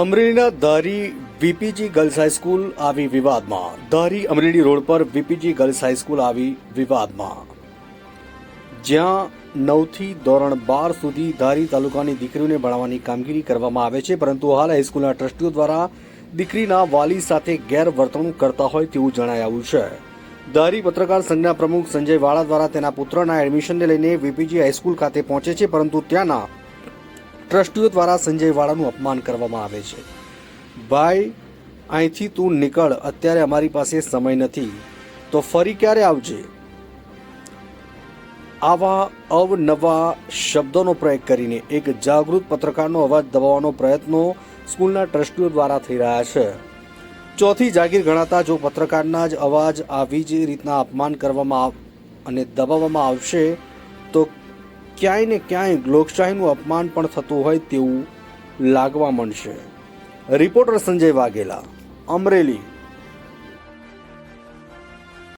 અમરેલીના ધારી વીપીજી girls high school આવી વિવાદમાં. ધારી અમરેલી રોડ પર વીપીજી ગર્લ્સ હાઈસ્કૂલ આવી વિવાદમાં. જ્યાં નવથી ધોરણ બાર સુધી ધારી તાલુકાની દીકરીઓને ભણાવવાની કામગીરી કરવામાં આવે છે, પરંતુ હાલ હાઈસ્કૂલના ટ્રસ્ટીઓ દ્વારા દીકરીના વાલી સાથે ગેરવર્તણૂક કરતા હોય તેવું જણાઈ આવ્યું છે. ધારી પત્રકાર સંઘના પ્રમુખ સંજય વાળા દ્વારા તેના પુત્રના એડમિશનને લઈને વીપીજી હાઈસ્કૂલ ખાતે પહોંચે છે, પરંતુ ત્યાંના ટ્રસ્ટીઓ દ્વારા સંજય વાળાનું અપમાન કરવામાં આવે છે. ભાઈ, અહીંથી તું નીકળ. અત્યારે અમારી પાસે સમય નથી. તો ફરી ક્યારે આવજે? આવા અવનવા શબ્દોનો પ્રયોગ કરીને એક જાગૃત પત્રકારનો અવાજ દબાવવાનો પ્રયત્નો સ્કૂલના ટ્રસ્ટીઓ દ્વારા થઈ રહ્યા છે. ચોથી જાગીર ગણાતા જો પત્રકારના જ અવાજ આવી જ રીતના અપમાન કરવામાં અને દબાવવામાં આવશે, તો ક્યાંય ને ક્યાંય લોકશાહીનું અપમાન પણ થતું હોય તેવું લાગવા માંડશે. રિપોર્ટર સંજય વાઘેલા, અમરેલી.